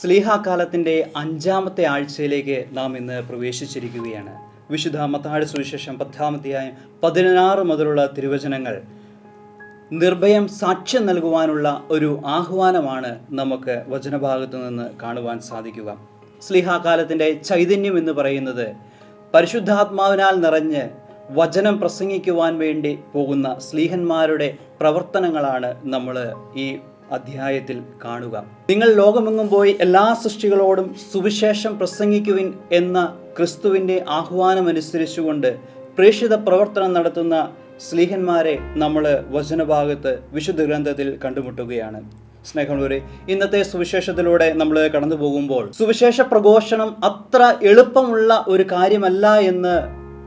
സ്ലീഹാകാലത്തിന്റെ അഞ്ചാമത്തെ ആഴ്ചയിലേക്ക് നാം ഇന്ന് പ്രവേശിച്ചിരിക്കുകയാണ്. വിശുദ്ധ മത്താഴ് സുവിശേഷം പത്താമത്തെയായ പതിനാറ് മുതലുള്ള തിരുവചനങ്ങൾ നിർഭയം സാക്ഷ്യം നൽകുവാനുള്ള ഒരു ആഹ്വാനമാണ് നമുക്ക് വചനഭാഗത്തു നിന്ന് കാണുവാൻ സാധിക്കുക. സ്ലിഹാകാലത്തിന്റെ ചൈതന്യം എന്ന് പറയുന്നത് പരിശുദ്ധാത്മാവിനാൽ നിറഞ്ഞ് വചനം പ്രസംഗിക്കുവാൻ വേണ്ടി പോകുന്ന സ്ലീഹന്മാരുടെ പ്രവർത്തനങ്ങളാണ് നമ്മൾ ഈ അധ്യായത്തിൽ കാണുക. നിങ്ങൾ ലോകമെങ്ങും പോയി എല്ലാ സൃഷ്ടികളോടും സുവിശേഷം പ്രസംഗിക്കുവിൻ എന്ന ക്രിസ്തുവിന്റെ ആഹ്വാനമനുസരിച്ചുകൊണ്ട് പ്രേക്ഷിത പ്രവർത്തനം നടത്തുന്ന സ്ലീഹന്മാരെ നമ്മൾ വചനഭാഗത്ത് വിശുദ്ധ ഗ്രന്ഥത്തിൽ കണ്ടുമുട്ടുകയാണ്. സ്നേഹമുള്ളവരെ ഇന്നത്തെ സുവിശേഷത്തിലൂടെ നമ്മൾ കടന്നു പോകുമ്പോൾ സുവിശേഷ പ്രഘോഷണം അത്ര എളുപ്പമുള്ള ഒരു കാര്യമല്ല എന്ന്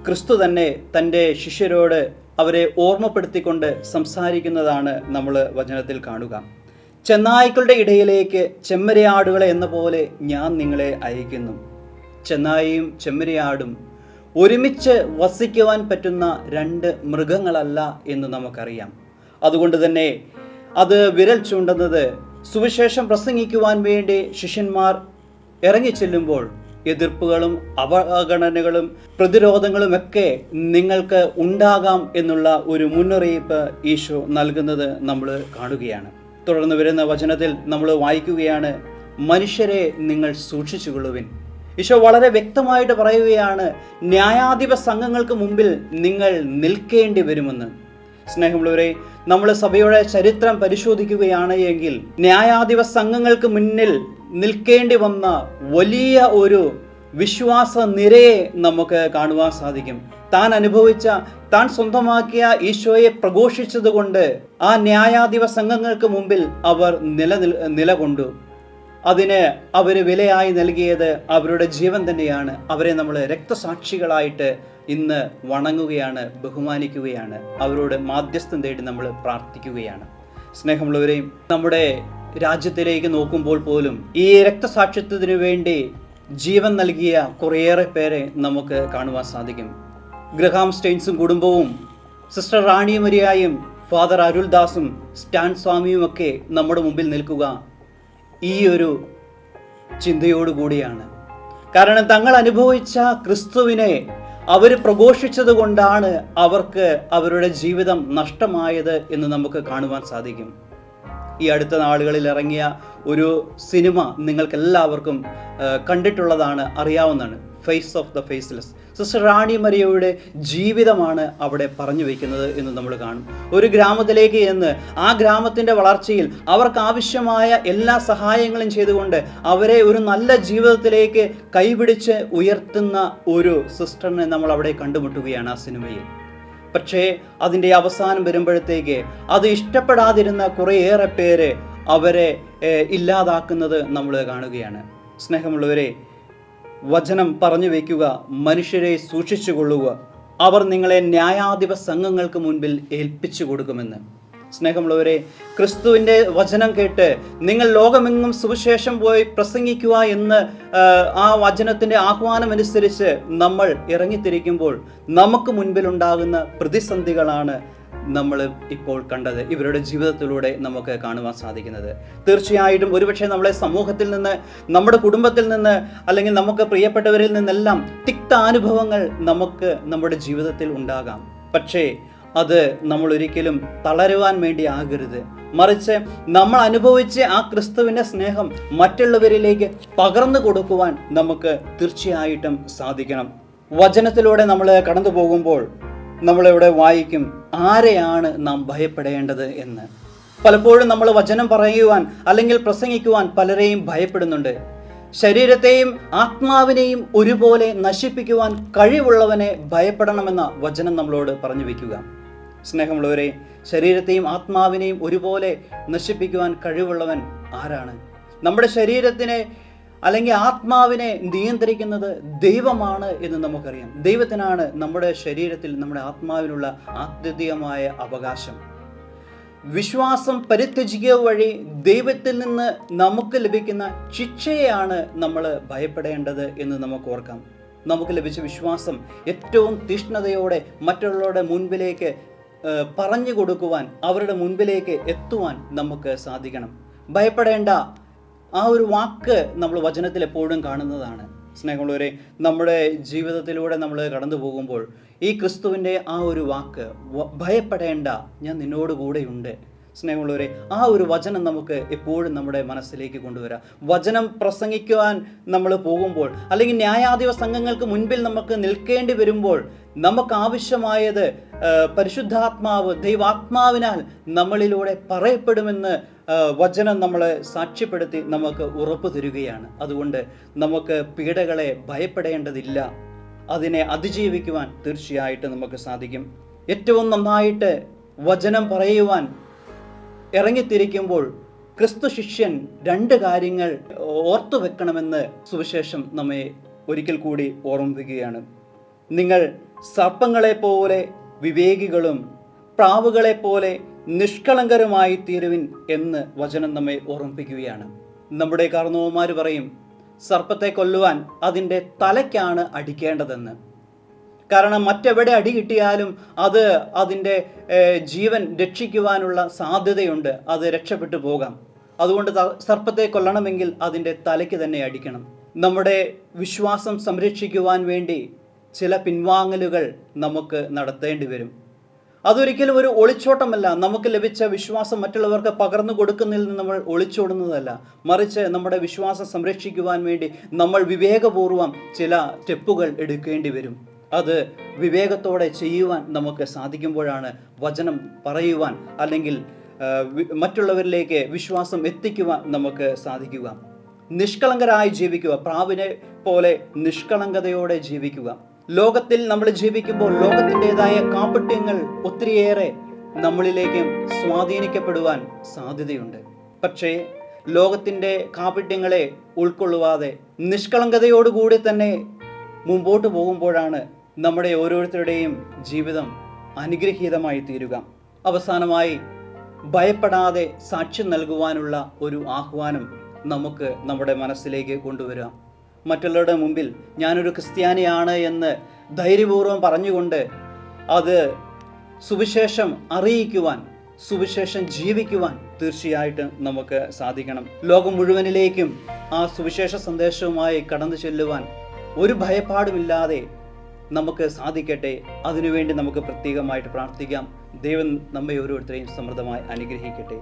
ക്രിസ്തു തന്നെ തന്റെ ശിഷ്യരോട് അവരെ ഓർമ്മപ്പെടുത്തിക്കൊണ്ട് സംസാരിക്കുന്നതാണ് നമ്മൾ വചനത്തിൽ കാണുക. ചെന്നായ്ക്കളുടെ ഇടയിലേക്ക് ചെമ്മരിയാടുകളെ എന്ന പോലെ ഞാൻ നിങ്ങളെ അയക്കുന്നു ചെന്നായിയും ചെമ്മരിയാടും ഒരുമിച്ച് വസിക്കുവാൻ പറ്റുന്ന രണ്ട് മൃഗങ്ങളല്ല എന്ന് നമുക്കറിയാം. അതുകൊണ്ട് തന്നെ അത് വിരൽ ചൂണ്ടുന്നത് സുവിശേഷം പ്രസംഗിക്കുവാൻ വേണ്ടി ശിഷ്യന്മാർ ഇറങ്ങിച്ചെല്ലുമ്പോൾ എതിർപ്പുകളും അവഗണനകളും പ്രതിരോധങ്ങളും ഒക്കെ നിങ്ങൾക്ക് ഉണ്ടാകാം എന്നുള്ള ഒരു മുന്നറിയിപ്പ് ഈശോ നൽകുന്നത് നമ്മൾ കാണുകയാണ്. തുടർന്ന് വരുന്ന വചനത്തിൽ നമ്മൾ വായിക്കുകയാണ് മനുഷ്യരെ നിങ്ങൾ സൂക്ഷിച്ചുകൊള്ളുവിൻ. ഈശോ വളരെ വ്യക്തമായിട്ട് പറയുകയാണ് ന്യായാധിപ സംഘങ്ങൾക്ക് മുമ്പിൽ നിങ്ങൾ നിൽക്കേണ്ടി വരുമെന്ന്. സ്നേഹമുള്ളവരെ നമ്മൾ സഭയുടെ ചരിത്രം പരിശോധിക്കുകയാണ് എങ്കിൽ ന്യായാധിപ സംഘങ്ങൾക്ക് മുന്നിൽ നിൽക്കേണ്ടി വന്ന വലിയ ഒരു വിശ്വാസ നിരയെ നമുക്ക് കാണുവാൻ സാധിക്കും. താൻ അനുഭവിച്ച താൻ സ്വന്തമാക്കിയ ഈശോയെ പ്രഘോഷിച്ചതുകൊണ്ട് ആ ന്യായാധിപ സംഘങ്ങൾക്ക് മുമ്പിൽ അവർ നില നിലകൊണ്ടു. അതിന് അവർ വിലയായി നൽകിയത് അവരുടെ ജീവൻ തന്നെയാണ്. അവരെ നമ്മൾ രക്തസാക്ഷികളായിട്ട് ഇന്ന് വണങ്ങുകയാണ് ബഹുമാനിക്കുകയാണ്. അവരോട് മാധ്യസ്ഥം തേടി നമ്മൾ പ്രാർത്ഥിക്കുകയാണ്. സ്നേഹമുള്ളവരെയും നമ്മുടെ രാജ്യത്തിലേക്ക് നോക്കുമ്പോൾ പോലും ഈ രക്തസാക്ഷിത്വത്തിനു വേണ്ടി ജീവൻ നൽകിയ കുറേയേറെ പേരെ നമുക്ക് കാണുവാൻ സാധിക്കും. ഗ്രഹാം സ്റ്റെയിൻസും കുടുംബവും സിസ്റ്റർ റാണി മരിയായും ഫാദർ അരുൾദാസും സ്റ്റാൻ സ്വാമിയുമൊക്കെ നമ്മുടെ മുമ്പിൽ നിൽക്കുക ഈ ഒരു ചിന്തയോടുകൂടിയാണ്. കാരണം തങ്ങൾ അനുഭവിച്ച ക്രിസ്തുവിനെ അവർ പ്രഘോഷിച്ചത് കൊണ്ടാണ് അവർക്ക് അവരുടെ ജീവിതം നഷ്ടമായത് എന്ന് നമുക്ക് കാണുവാൻ സാധിക്കും. ഈ അടുത്ത നാളുകളിൽ ഇറങ്ങിയ ഒരു സിനിമ നിങ്ങൾക്ക് എല്ലാവർക്കും കണ്ടിട്ടുള്ളതാണ് അറിയാവുന്നതാണ്. Face of the faceless sister Rani മരിയയുടെ ജീവിതമാണ് അവിടെ പറഞ്ഞു വയ്ക്കുന്നത് എന്ന് നമ്മൾ കാണും. ഒരു ഗ്രാമത്തിലേക്ക് എന്ന് ആ ഗ്രാമത്തിന്റെ വളർച്ചയിൽ അവർക്ക് ആവശ്യമായ എല്ലാ സഹായങ്ങളും ചെയ്തുകൊണ്ട് അവരെ ഒരു നല്ല ജീവിതത്തിലേക്ക് കൈപിടിച്ച് ഉയർത്തുന്ന ഒരു സിസ്റ്ററിനെ നമ്മൾ അവിടെ കണ്ടുമുട്ടുകയാണ് ആ സിനിമയിൽ. പക്ഷേ അതിന്റെ അവസാനം വരുമ്പോഴത്തേക്ക് അത് ഇഷ്ടപ്പെടാതിരുന്ന കുറേയേറെ പേര് അവരെ ഇല്ലാതാക്കുന്നത് നമ്മൾ കാണുകയാണ്. സ്നേഹമുള്ളവരെ വചനം പറഞ്ഞു വയ്ക്കുക മനുഷ്യരെ സൂക്ഷിച്ചു കൊള്ളുക അവർ നിങ്ങളെ ന്യായാധിപ സംഘങ്ങൾക്ക് മുൻപിൽ ഏൽപ്പിച്ചു കൊടുക്കുമെന്ന്. സ്നേഹമുള്ളവരെ ക്രിസ്തുവിന്റെ വചനം കേട്ട് നിങ്ങൾ ലോകമെങ്ങും സുവിശേഷം പോയി പ്രസംഗിക്കുക എന്ന് ആ, ആ വചനത്തിന്റെ ആഹ്വാനമനുസരിച്ച് നമ്മൾ ഇറങ്ങിത്തിരിക്കുമ്പോൾ നമുക്ക് മുൻപിലുണ്ടാകുന്ന പ്രതിസന്ധികളാണ് നമ്മൾ ഇപ്പോൾ കണ്ടത് ഇവരുടെ ജീവിതത്തിലൂടെ നമുക്ക് കാണുവാൻ സാധിക്കുന്നത്. തീർച്ചയായിട്ടും ഒരുപക്ഷെ നമ്മളെ സമൂഹത്തിൽ നിന്ന് നമ്മുടെ കുടുംബത്തിൽ നിന്ന് അല്ലെങ്കിൽ നമുക്ക് പ്രിയപ്പെട്ടവരിൽ നിന്നെല്ലാം തിക്ത അനുഭവങ്ങൾ നമുക്ക് നമ്മുടെ ജീവിതത്തിൽ ഉണ്ടാകാം. പക്ഷേ അത് നമ്മൾ ഒരിക്കലും തളരുവാൻ വേണ്ടി ആകരുത്. മറിച്ച് നമ്മൾ അനുഭവിച്ച ആ ക്രിസ്തുവിന്റെ സ്നേഹം മറ്റുള്ളവരിലേക്ക് പകർന്നു കൊടുക്കുവാൻ നമുക്ക് തീർച്ചയായിട്ടും സാധിക്കണം. വചനത്തിലൂടെ നമ്മൾ കടന്നു പോകുമ്പോൾ നമ്മളിവിടെ വായിക്കും? ആരെയാണ് നാം ഭയപ്പെടേണ്ടത് എന്ന്? പലപ്പോഴും നമ്മൾ വചനം പറയുവാൻ അല്ലെങ്കിൽ പ്രസംഗിക്കുവാൻ പലരെയും ഭയപ്പെടുന്നുണ്ട്. ശരീരത്തെയും ആത്മാവിനെയും ഒരുപോലെ നശിപ്പിക്കുവാൻ കഴിവുള്ളവനെ ഭയപ്പെടണമെന്ന വചനം നമ്മളോട് പറഞ്ഞു വയ്ക്കുക സ്നേഹമുള്ളവരെ ശരീരത്തെയും ആത്മാവിനെയും ഒരുപോലെ നശിപ്പിക്കുവാൻ കഴിവുള്ളവൻ ആരാണ്? നമ്മുടെ ശരീരത്തിനെ അല്ലെങ്കിൽ ആത്മാവിനെ നിയന്ത്രിക്കുന്നത് ദൈവമാണ് എന്ന് നമുക്കറിയാം. ദൈവത്തിനാണ് നമ്മുടെ ശരീരത്തിൽ നമ്മുടെ ആത്മാവിനുള്ള ആത്യന്തികമായ അവകാശം. വിശ്വാസം പരിത്യജിക്കുക വഴി ദൈവത്തിൽ നിന്ന് നമുക്ക് ലഭിക്കുന്ന ശിക്ഷയെയാണ് നമ്മൾ ഭയപ്പെടേണ്ടത് എന്ന് നമുക്ക് ഓർക്കാം. നമുക്ക് ലഭിച്ച വിശ്വാസം ഏറ്റവും തീഷ്ണതയോടെ മറ്റുള്ളവരുടെ മുൻപിലേക്ക് പറഞ്ഞു കൊടുക്കുവാൻ അവരുടെ മുൻപിലേക്ക് എത്തുവാൻ നമുക്ക് സാധിക്കണം. ഭയപ്പെടേണ്ട. ആ ഒരു വാക്ക് നമ്മൾ വചനത്തിൽ എപ്പോഴും കാണുന്നതാണ്. സ്നേഹമുള്ളവരെ നമ്മുടെ ജീവിതത്തിലൂടെ നമ്മൾ കടന്നു പോകുമ്പോൾ ഈ ക്രിസ്തുവിന്റെ ആ ഒരു വാക്ക് ഭയപ്പെടേണ്ട ഞാൻ നിന്നോട് കൂടെയുണ്ട്. സ്നേഹമുള്ളവരെ ആ ഒരു വചനം നമുക്ക് എപ്പോഴും നമ്മുടെ മനസ്സിലേക്ക് കൊണ്ടുവരാം. വചനം പ്രസംഗിക്കുവാൻ നമ്മൾ പോകുമ്പോൾ അല്ലെങ്കിൽ ന്യായാധിപ സംഘങ്ങൾക്ക് മുൻപിൽ നമുക്ക് നിൽക്കേണ്ടി വരുമ്പോൾ നമുക്ക് ആവശ്യമായത് പരിശുദ്ധാത്മാവ് ദൈവാത്മാവിനാൽ നമ്മളിലൂടെ പറയപ്പെടുമെന്ന് വചനം നമ്മളെ സാക്ഷ്യപ്പെടുത്തി നമുക്ക് ഉറപ്പ് തരികയാണ്. അതുകൊണ്ട് നമുക്ക് പീഡകളെ ഭയപ്പെടേണ്ടതില്ല. അതിനെ അതിജീവിക്കുവാൻ തീർച്ചയായിട്ടും നമുക്ക് സാധിക്കും. ഏറ്റവും നന്നായിട്ട് വചനം പറയുവാൻ ഇറങ്ങിത്തിരിക്കുമ്പോൾ ക്രിസ്തു ശിഷ്യൻ രണ്ട് കാര്യങ്ങൾ ഓർത്തു വെക്കണമെന്ന് സുവിശേഷം നമ്മെ ഒരിക്കൽ കൂടി ഓർമ്മിപ്പിക്കുകയാണ്. നിങ്ങൾ സർപ്പങ്ങളെ പോലെ വിവേകികളും പ്രാവുകളെ പോലെ നിഷ്കളങ്കരുമായി തീരുവിൻ എന്ന് വചനം നമ്മെ ഓർമ്മിപ്പിക്കുകയാണ്. നമ്മുടെ കാർണവന്മാർ പറയും സർപ്പത്തെ കൊല്ലുവാൻ അതിന്റെ തലയ്ക്കാണ് അടിക്കേണ്ടതെന്ന്. കാരണം മറ്റെവിടെ അടി കിട്ടിയാലും അത് അതിന്റെ ജീവൻ രക്ഷിക്കുവാനുള്ള സാധ്യതയുണ്ട്. അത് രക്ഷപ്പെട്ടു പോകാം. അതുകൊണ്ട് സർപ്പത്തെ കൊല്ലണമെങ്കിൽ അതിന്റെ തലയ്ക്ക് തന്നെ അടിക്കണം. നമ്മുടെ വിശ്വാസം സംരക്ഷിക്കുവാൻ വേണ്ടി ചില പിൻവാങ്ങലുകൾ നമുക്ക് നടത്തേണ്ടി വരും. അതൊരിക്കലും ഒരു ഒളിച്ചോട്ടമല്ല. നമുക്ക് ലഭിച്ച വിശ്വാസം മറ്റുള്ളവർക്ക് പകർന്നു കൊടുക്കുന്നതിൽ നിന്ന് നമ്മൾ ഒളിച്ചോടുന്നതല്ല. മറിച്ച് നമ്മുടെ വിശ്വാസം സംരക്ഷിക്കുവാൻ വേണ്ടി നമ്മൾ വിവേകപൂർവം ചില സ്റ്റെപ്പുകൾ എടുക്കേണ്ടി വരും. അത് വിവേകത്തോടെ ചെയ്യുവാൻ നമുക്ക് സാധിക്കുമ്പോഴാണ് വചനം പറയുവാൻ അല്ലെങ്കിൽ മറ്റുള്ളവരിലേക്ക് വിശ്വാസം എത്തിക്കുവാൻ നമുക്ക് സാധിക്കുക. നിഷ്കളങ്കരായി ജീവിക്കുക. പ്രാവിനെ പോലെ നിഷ്കളങ്കതയോടെ ജീവിക്കുക. ലോകത്തിൽ നമ്മൾ ജീവിക്കുമ്പോൾ ലോകത്തിന്റെതായ കാപട്യങ്ങൾ ഒത്തിരിയേറെ നമ്മളിലേക്ക് സ്വാധീനിക്കപ്പെടുവാൻ സാധ്യതയുണ്ട്. പക്ഷേ ലോകത്തിന്റെ കാപട്യങ്ങളെ ഉൾക്കൊള്ളുവാതെ നിഷ്കളങ്കതയോടുകൂടി തന്നെ മുമ്പോട്ട് പോകുമ്പോഴാണ് നമ്മുടെ ഓരോരുത്തരുടെയും ജീവിതം അനുഗ്രഹീതമായി തീരുക. അവസാനമായി ഭയപ്പെടാതെ സാക്ഷ്യം നൽകുവാനുള്ള ഒരു ആഹ്വാനം നമുക്ക് നമ്മുടെ മനസ്സിലേക്ക് കൊണ്ടുവരാം മറ്റുള്ളവരുടെ മുമ്പിൽ ഞാനൊരു ക്രിസ്ത്യാനിയാണ് എന്ന് ധൈര്യപൂർവം പറഞ്ഞുകൊണ്ട് അത് സുവിശേഷം അറിയിക്കുവാൻ സുവിശേഷം ജീവിക്കുവാൻ തീർച്ചയായിട്ടും നമുക്ക് സാധിക്കണം. ലോകം മുഴുവനിലേക്കും ആ സുവിശേഷ സന്ദേശവുമായി കടന്നു ചെല്ലുവാൻ ഒരു ഭയപ്പാടുമില്ലാതെ നമുക്ക് സാധിക്കട്ടെ. അതിനുവേണ്ടി നമുക്ക് പ്രത്യേകമായിട്ട് പ്രാർത്ഥിക്കാം. ദൈവം നമ്മെ ഓരോരുത്തരെയും സമൃദ്ധമായി അനുഗ്രഹിക്കട്ടെ.